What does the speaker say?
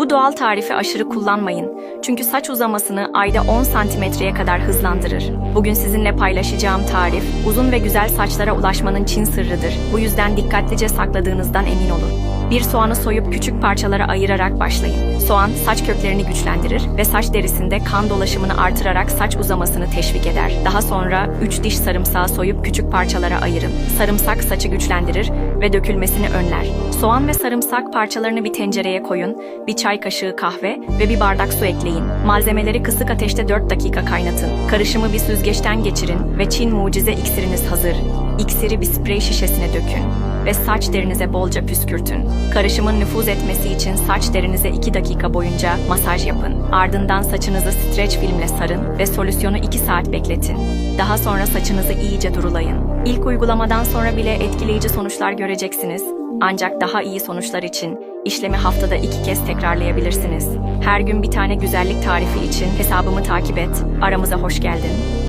Bu doğal tarifi aşırı kullanmayın. Çünkü saç uzamasını ayda 10 santimetreye kadar hızlandırır. Bugün sizinle paylaşacağım tarif, uzun ve güzel saçlara ulaşmanın çin sırrıdır. Bu yüzden dikkatlice sakladığınızdan emin olun. Bir soğanı soyup küçük parçalara ayırarak başlayın. Soğan saç köklerini güçlendirir ve saç derisinde kan dolaşımını artırarak saç uzamasını teşvik eder. Daha sonra 3 diş sarımsağı soyup küçük parçalara ayırın. Sarımsak saçı güçlendirir ve dökülmesini önler. Soğan ve sarımsak parçalarını bir tencereye koyun, bir çay kaşığı kahve ve bir bardak su ekleyin. Malzemeleri kısık ateşte 4 dakika kaynatın. Karışımı bir süzgeçten geçirin ve Çin mucize iksiriniz hazır. İksiri bir sprey şişesine dökün ve saç derinize bolca püskürtün. Karışımın nüfuz etmesi için saç derinize 2 dakika boyunca masaj yapın. Ardından saçınızı streç filmle sarın ve solüsyonu 2 saat bekletin. Daha sonra saçınızı iyice durulayın. İlk uygulamadan sonra bile etkileyici sonuçlar göreceksiniz. Ancak daha iyi sonuçlar için işlemi haftada iki kez tekrarlayabilirsiniz. Her gün bir tane güzellik tarifi için hesabımı takip et. Aramıza hoş geldin.